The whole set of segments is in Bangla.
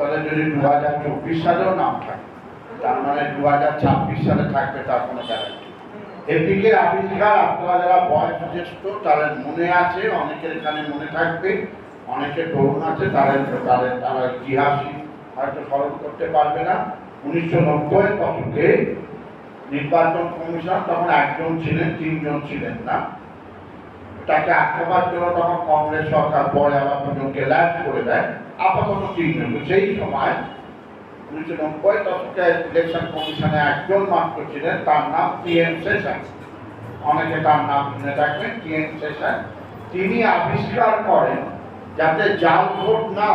আপনাদের যদি দু হাজার চব্বিশ সালেও নাম থাকে, তার মানে দু হাজার ছাব্বিশ সালে থাকবে তার কোনো গ্যারান্টি এপিকের আবিষ্কার আপনারা যারা বয়স জ্যেষ্ঠ তাদের মনে আছে, অনেকের এখানে মনে থাকবে অনেকের তরুণ আছে, তাদের তাদের তারা ইতিহাসই হয়তো স্মরণ করতে পারবে না। উনিশশো নব্বই দশকে নির্বাচন কমিশন তখন একজন ছিলেন, তিনজন ছিলেন না। তাকে আটকাবার জন্য তখন কংগ্রেস সরকার পরে আবার দুজনকে ল্যাচ করে দেয়। আপাতত তিনজন তো সেই সময় উনিশশো নব্বই দশকে ইলেকশন কমিশনে একজন মাত্র ছিলেন, তার নাম টি এন সেশন অনেকে তার নাম শুনে থাকবেন টি এন সেশন তিনি আবিষ্কার করেন যাতে জাল ভোট না।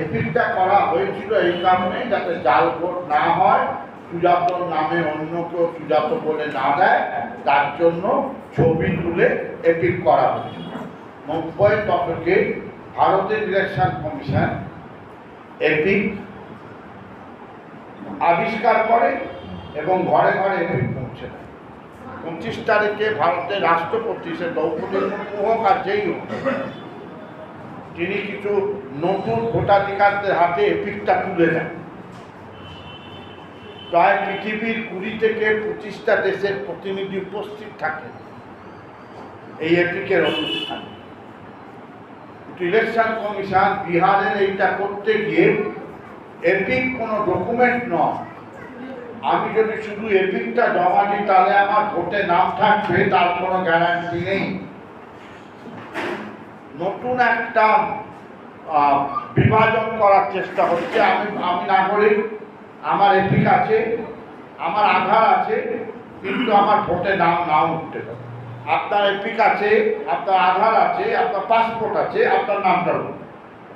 এপিকটা করা হয়েছিল এই কারণে যাতে জাল ভোট না হয়, সুজাতর নামে অন্য কেউ সুজাত বলে না দেয়, তার জন্য ছবি তুলে এপিক করা হয়েছিল। নব্বই দশকে ভারতের ইলেকশন কমিশন এপিক আবিষ্কার করে এবং ঘরে ঘরে এপিক পৌঁছে দেয়। পঁচিশ তারিখে ভারতের রাষ্ট্রপতি সে দ্রৌপদী মুর্মু হোক আর যেই হোক তিনি কিছু নতুন ভোটাধিকারদের হাতে এপিকটা তুলে দেন। প্রায় পৃথিবীর কুড়ি থেকে পঁচিশটা দেশের প্রতিনিধি উপস্থিত থাকে এই এপিকের অনুষ্ঠানে ইলেকশন কমিশন বিহারের এইটা করতে গিয়ে এপিক কোনো ডকুমেন্ট নয়। আমি যদি শুধু এপিকটা জমা দিই, তাহলে আমার ভোটে নাম থাকবে, তার কোনো গ্যারান্টি নেই। নতুন একটা বিভাজন করার চেষ্টা হচ্ছে আমি আমি নাগরিক, আমার এপিক আছে, আমার আধার আছে, কিন্তু আমার ভোটে নাম নাও উঠতে পারে। আপনার এপিক আছে, আপনার আধার আছে, আপনার পাসপোর্ট আছে, আপনার নামটা।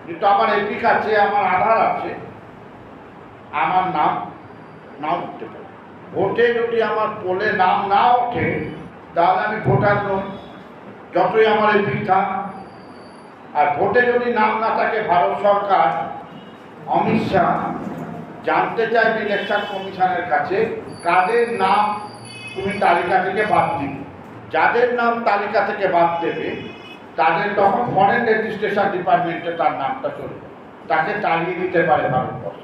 কিন্তু আমার এপিক আছে, আমার আধার আছে, আমার নাম নাও উঠতে পারে ভোটে যদি আমার পোলে নাম না ওঠে, তাহলে আমি ভোটার নই। যতই আমার এপিক থাক। আর ভোটে যদি নাম না থাকে, ভারত সরকার, অমিত শাহ, জানতে চাইবে ইলেকশন কমিশনের কাছে, কাদের নাম তুমি তালিকা থেকে বাদ দিবে? যাদের নাম তালিকা থেকে বাদ দেবে, তাদের তখন ফরেন রেজিস্ট্রেশন ডিপার্টমেন্টে তার নামটা চলবে। তাকে তাড়িয়ে দিতে পারে ভারতবর্ষ।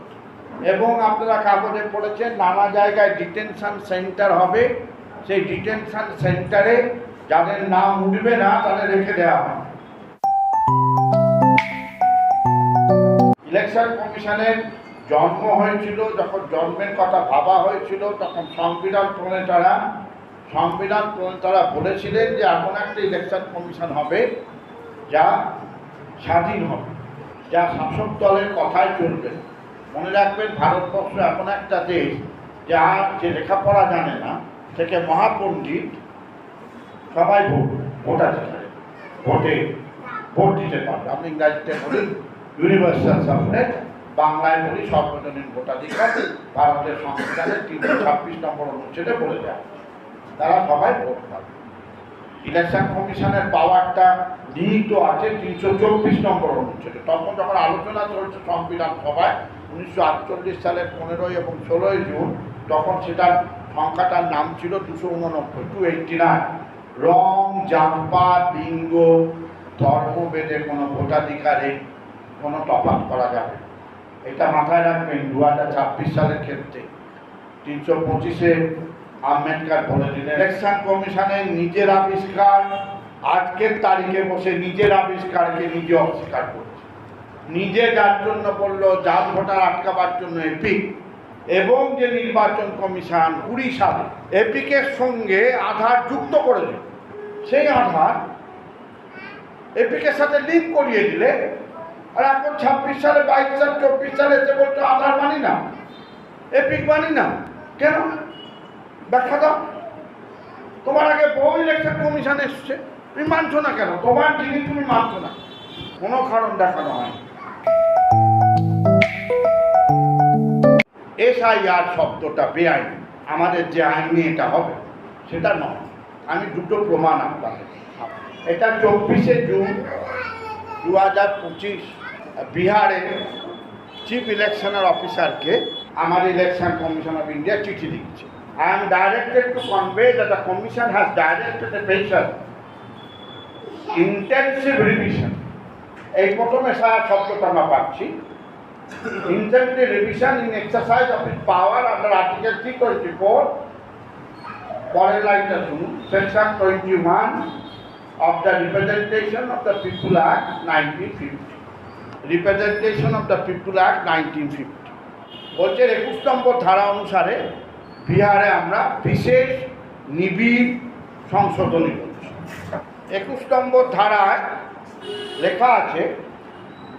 এবং আপনারা কাগজে পড়েছেন, নানা জায়গায় ডিটেনশন সেন্টার হবে। সেই ডিটেনশন সেন্টারে যাদের নাম উঠবে না, তাদের রেখে দেওয়া হয় ইলেকশন কমিশনের জন্ম হয়েছিল, যখন জন্মের কথা ভাবা হয়েছিল, তখন সংবিধান প্রণেতারা সংবিধান প্রণেতারা বলেছিলেন যে এমন একটা ইলেকশন কমিশন হবে যা স্বাধীন হবে, যা শাসক দলের কথাই চলবে। মনে রাখবেন ভারতবর্ষ এমন একটা দেশ যা যে লেখাপড়া জানে না, থেকে মহাপণ্ডিত সবাই ভোট ভোটাধিকার ভোটে, ভোট দিতে পারবে। আপনি ইংরাজিতে বলি ইউনিভার্সাল সাবজেক্ট বাংলায় বলি সর্বজনীন ভোটাধিকার, ভারতের সংবিধানের তিনশো ছাব্বিশ নম্বর অনুচ্ছেদে বলে দেয় তারা সবাই ভোট পাবে। ইলেকশন কমিশনের পাওয়ারটা নিহিত আছে তিনশো চব্বিশ নম্বর অনুচ্ছেদে। তখন যখন আলোচনা চলছে সংবিধান সভায়, উনিশশো আটচল্লিশ সালের পনেরোই এবং ষোলোই জুন, তখন সেটার সংখ্যাটার নাম ছিল দুশো উননব্বই টু এইটটি নাইন রং, জাতপাত, লিঙ্গ ধর্মভেদে কোনো ভোটাধিকারে কোনো তফাৎ করা যাবে এটা মাথায় রাখবেন দু হাজার ছাব্বিশ সালের ক্ষেত্রে। তিনশো পঁচিশে আম্বেদকর বলে দিলেন? ইলেকশন কমিশনের নিজের আবিষ্কার, আজকের তারিখে বসে নিজের আবিষ্কারকে নিজে অস্বীকার করছে। নিজে যার জন্য বলল জাল ভোটার আটকাবার জন্য এপিক। এবং যে নির্বাচন কমিশন কুড়ি সালে এপিকের সঙ্গে আধার যুক্ত করে দিল সেই আধার এপিকের সাথে লিঙ্ক করিয়ে দিলে, আর এখন ছাব্বিশ সালে, বাইশ সাল, চব্বিশ সালে এসে বলছো, আধার মানি না, এপিক মানি না। কেন? ব্যাখ্যা দাও। তোমার আগে বহু ইলেকশন কমিশন এসছে। তুমি মানছো না কেন? তোমার জিনিস তুমি মানছো না। কোনো কারণ দেখানো হয় এসআইআর শব্দটা বেআইনি। আমাদের যে আইনে এটা হবে, সেটা নয়। আমি দুটো প্রমাণ আপনাকে এটা চব্বিশে জুন দু হাজার পঁচিশ, বিহারে চিফ ইলেকশনের অফিসারকে আমার ইলেকশন কমিশন অফ ইন্ডিয়া চিঠি দিচ্ছে I am directed to convey that the commission has directed a special intensive revision এই প্রথমে সারা শব্দটা আমরা পাচ্ছি। Instantly revision in exercise of its power under Article 324 পরের লাইনটা শুনুন। Section twenty one of the representation of the people act nineteen fifty representation of the people act nineteen fifty বলছে একুশ নম্বর ধারা অনুসারে বিহারে আমরা বিশেষ নিবিড় সংশোধনী করছি। একুশ নম্বর ধারায় লেখা আছে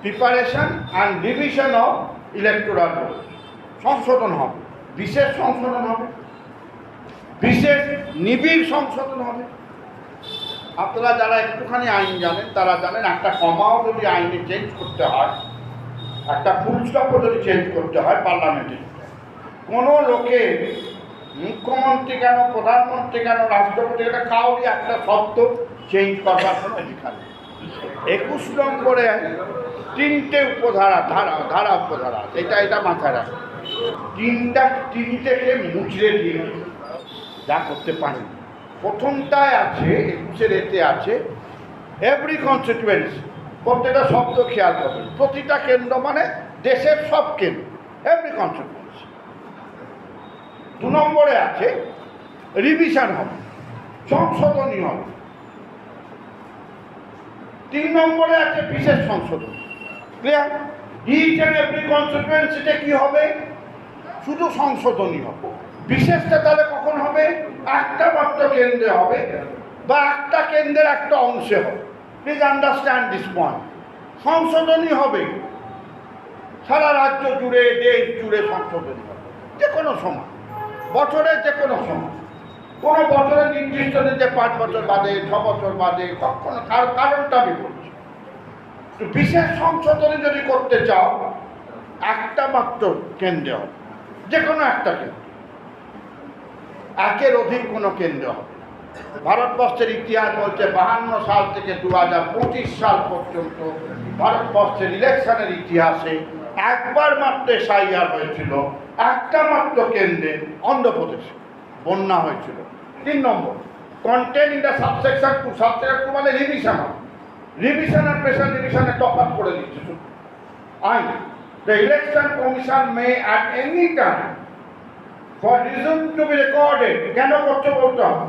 preparation and division of electoral সংশোধন হবে। বিশেষ সংশোধন হবে। বিশেষ নিবিড় সংশোধন হবে। আপনারা যারা একটুখানি আইন জানেন, তারা জানেন একটা কমাও যদি আইনে চেঞ্জ করতে হয়, একটা ফুল স্টপও যদি চেঞ্জ করতে হয় পার্লামেন্টে কোনো লোকে মুখ্যমন্ত্রী কেন, প্রধানমন্ত্রী কেন, রাষ্ট্রপতি কেন কাউরি একটা শব্দ চেঞ্জ করবার কোনো অধিকার নেই। একুশ নম্বরে তিনটে উপধারা, ধারা ধারা উপধারা, এটা এটা মাথায় রাখবে তিনটা, তিনটেকে মুচড়ে দিয়ে যা করতে পারেন। প্রথমটায় আছে, একুশের এতে আছে এভরি কনস্টিটুয়েন্সি প্রত্যেকটা শব্দ খেয়াল করবেন। প্রতিটা কেন্দ্র মানে দেশের সব কেন্দ্র এভরি কনস্টিটুয়েন্সি দু নম্বরে আছে রিভিশন হবে, সংশোধনী হবে। তিন নম্বরে আছে বিশেষ সংশোধন। ক্লিয়ার ইচ অ্যান্ড এভরি কনস্টিটুয়েন্সিতে কী হবে? শুধু সংশোধনী হবে। বিশেষটা তাহলে কখন হবে? একটা মাত্র কেন্দ্রে হবে বা একটা কেন্দ্রের একটা অংশে হবে। প্লিজ আন্ডারস্ট্যান্ড দিস পয়েন্ট সংশোধনী হবে। সারা রাজ্য জুড়ে, দেশ জুড়ে সংশোধনী হবে। যে কোনো সময়। বছরের যে কোনো সময়। কোনো বছরে নির্দিষ্ট যে পাঁচ বছর বাদে, ছ বছর বাদে, কখনো কার- কারণটা আমি বলছি। বিশেষ সংশোধনী যদি করতে চাও, একটা মাত্র কেন্দ্রে হবে। যে কোনো একটা কেন্দ্র। একের অধিক কোনো কেন্দ্র হবে ভারতবর্ষের ইতিহাস বলছে বাহান্ন সাল থেকে দু সাল পর্যন্ত ভারতবর্ষের ইলেকশনের ইতিহাসে একবার মাত্র সাইয়ার হয়েছিল, একটা মাত্র কেন্দ্রে অন্ধ্রপ্রদেশে বন্যা হয়েছিল। তিন নম্বর content in the subsection two subsection two মানে রিভিশন রিভিশন আর স্পেশাল রিভিশনে টপ আপ করে দিচ্ছে আইন the election commission may at any time for reason to be recorded কেন করতে বলতে হবে?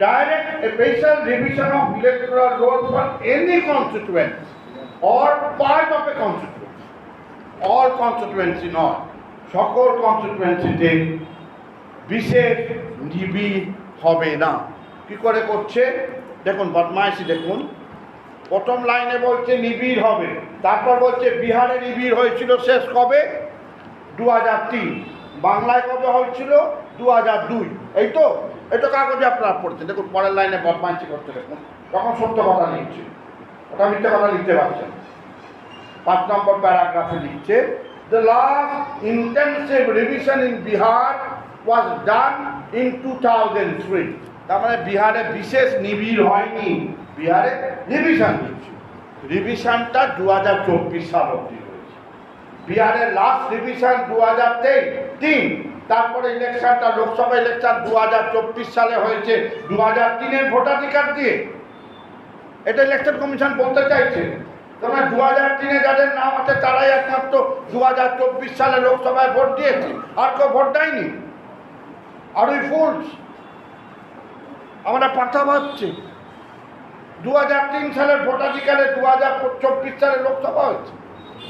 Direct a special revision of electoral roll for any constituency or part of a. All constituency নয় সকল কনস্টিটুয়েন্সিতে বিশেষ নিবিড় হবে না। কি করে করছে? দেখুন, বদমাইশি দেখুন। প্রথম লাইনে বলছে নিবিড় হবে। তারপর বলছে বিহারে নিবিড় হয়েছিল শেষ কবে? দু হাজার তিন। বাংলায় কবে হয়েছিল? দু হাজার দুই। এই তো তো কাগজে আপনারা পড়ছেন। দেখুন, পরের লাইনে বদমাইশি করতে দেখুন। তখন সত্য কথা লিখছে ওটা মিথ্যে কথা লিখতে পারছেন। পাঁচ নম্বর প্যারাগ্রাফে লিখছে the last intensive revision in Bihar was done in two thousand three তার মানে বিহারে বিশেষ নিবিড় হয়নি, বিহারে রিভিশন দিচ্ছে রিভিশনটা দু হাজার চব্বিশ সাল অবধি হয়েছে। বিহারের লাস্ট রিভিশন দু হাজার তিন। তারপরে ইলেকশনটা লোকসভা ইলেকশন দু হাজার চব্বিশ সালে হয়েছে দু হাজার তিনের ভোটাধিকার দিয়ে। এটা ইলেকশন কমিশন বলতে চাইছে। তোমরা দু হাজার তিনে যাদের নাম আছে, তারাই একমাত্র দু হাজার চব্বিশ সালে লোকসভায় ভোট দিয়েছে। আর কেউ ভোট দেয়নি। আর ওই ফুলস আমরা পাঠা ভাবছি দু হাজার তিন সালের ভোটাধিকারে দু হাজার চব্বিশ সালে লোকসভা হচ্ছে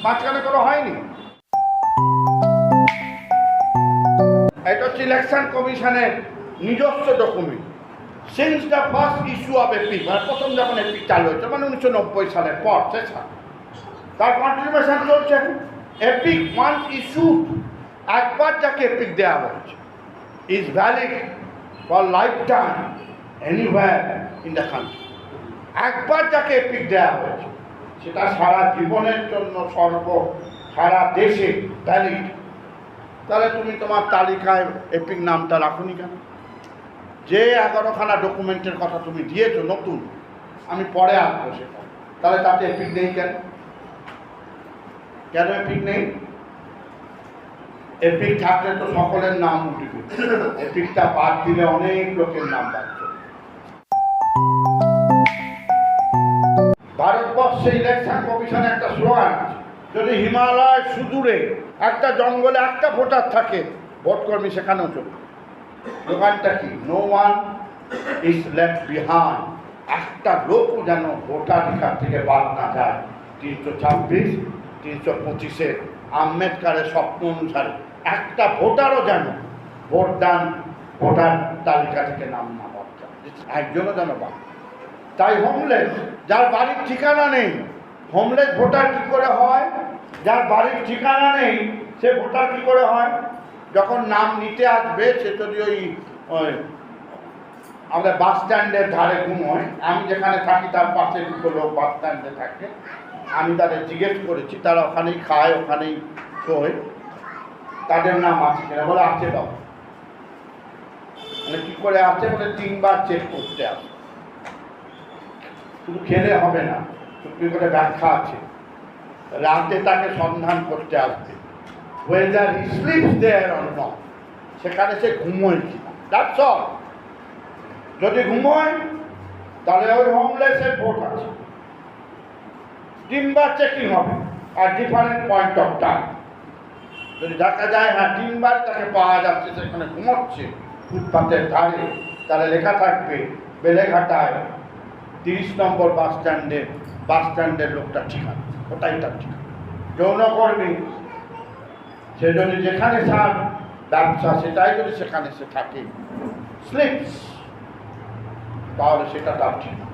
মাঝখানে কোনো হয়নি। এটা হচ্ছে ইলেকশন কমিশনের নিজস্ব document since the first issue of EPIC মানে প্রথম যখন এপিক চালু হয়েছে মানে উনিশশো নব্বই সালের পর সে তার কন্ট্রিবিউশন চলছে। এখন এপিক ওয়ান্স ইস্যু একবার যাকে এপিক দেওয়া হয়েছে is valid for life time anywhere in the country একবার যাকে এপিক দেওয়া হয়েছে সেটা সারা জীবনের জন্য সর্ব, সারা দেশে ভ্যালিড তাহলে তুমি তোমার তালিকায় এপিক নামটা রাখুনি কেন? যে এগারোখানা ডকুমেন্টের কথা তুমি দিয়েছ নতুন, আমি পরে আসব সেটা। তাহলে তাতে এপিক নেই কেন? কেন এপিক নেই? এপিক থাকলে তো সকলের নাম উঠবে। এপিকটা বাদ দিলে অনেক লোকের নাম চলে। ভারতবর্ষে ইলেকশন কমিশনে একটা স্লোগান যদি হিমালয় সুদূরে একটা জঙ্গলে একটা ভোটার থাকে ভোট কর্মী সেখানেও চলবে। দোকানটা কি? No one is left behind একটা লোকও যেন ভোটাধিকার থেকে বাদ না যায়। তিনশো ছাব্বিশ, তিনশো পঁচিশের আম্বেদকারের স্বপ্ন অনুসারে একটা ভোটারও যেন ভোটদান, ভোটার তালিকা থেকে নাম না যায়। একজনও যেন বাদ তাই হোমলেস যার বাড়ির ঠিকানা নেই হোমলেস ভোটার কি করে হয়? যার বাড়ির ঠিকানা নেই, সে ভোটার কি করে হয়? যখন নাম নিতে আসবে, সে যদি ওই আমাদের বাস স্ট্যান্ডের ধারে ঘুমোয়। আমি যেখানে থাকি, তার পাশে দুটো লোক বাস স্ট্যান্ডে থাকে। আমি তাদের জিজ্ঞেস করেছি, তারা ওখানেই খায়, ওখানেই শোয়। তাদের নাম আছে কিনা? বলে, আছে বাবা। মানে কী করে আছে? বলে, তিনবার চেক করতে আসে। শুধু খেলে হবে না, সুপ্রিম কোর্টে ব্যাখ্যা আছে। রাতে তাকে সন্ধান করতে আসবে। Whether he sleeps there or not সেখানে সে ঘুমোয় কিনা দ্যাটস অল যদি ঘুমোয়, তাহলে ওই হোমলেসের ভোট আছে। তিনবার চেকিং হবে আর ডিফারেন্ট পয়েন্ট অফ টাইম যদি দেখা যায় হ্যাঁ তিনবার তাকে পাওয়া যাচ্ছে সেখানে ঘুমোচ্ছে, ফুটপাতের ধারে, তাহলে লেখা থাকবে, বেলেঘাটায় তিরিশ নম্বর বাস স্ট্যান্ডে বাস স্ট্যান্ডের লোকটা ঠিকানা, ওটাই তার ঠিকানা। যৌনকর্মী সে যদি যেখানে তার ব্যবসা সেটাই যদি সেখানে সে থাকে। স্লিপস তাহলে সেটা তার ঠিকানা